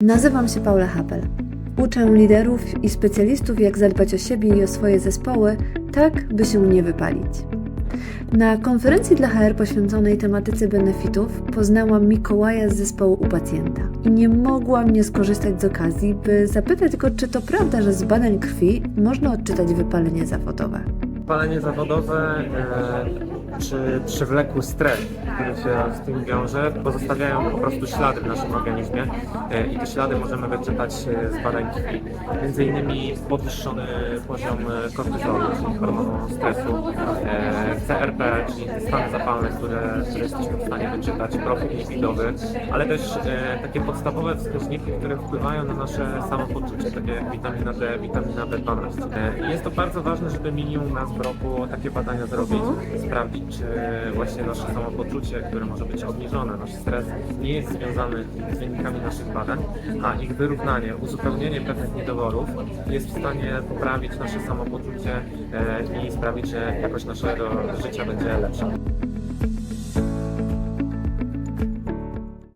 Nazywam się Paula Hapel. Uczę liderów i specjalistów, jak zadbać o siebie i o swoje zespoły, tak by się nie wypalić. Na konferencji dla HR poświęconej tematyce benefitów poznałam Mikołaja z zespołu u pacjenta i nie mogłam nie skorzystać z okazji, by zapytać go, czy to prawda, że z badań krwi można odczytać wypalenie zawodowe. Palenie zawodowe e, czy przewlekły stres, który się z tym wiąże, pozostawiają po prostu ślady w naszym organizmie e, i te ślady możemy wyczytać e, z badań krwi. Między innymi podwyższony poziom kortyzolu, czyli hormonu stresu, e, CRP, czyli stany zapalne, które, które jesteśmy w stanie wyczytać, profil lipidowy, ale też e, takie podstawowe wskaźniki, które wpływają na nasze samopoczucie, takie jak witamina D, witamina B12. E, Jest to bardzo ważne, żeby minimum w roku takie badania zrobić, sprawdzić, czy właśnie nasze samopoczucie, które może być obniżone, nasz stres nie jest związany z wynikami naszych badań, a ich wyrównanie, uzupełnienie pewnych niedoborów jest w stanie poprawić nasze samopoczucie e, i sprawić, że jakość naszego życia będzie lepsza.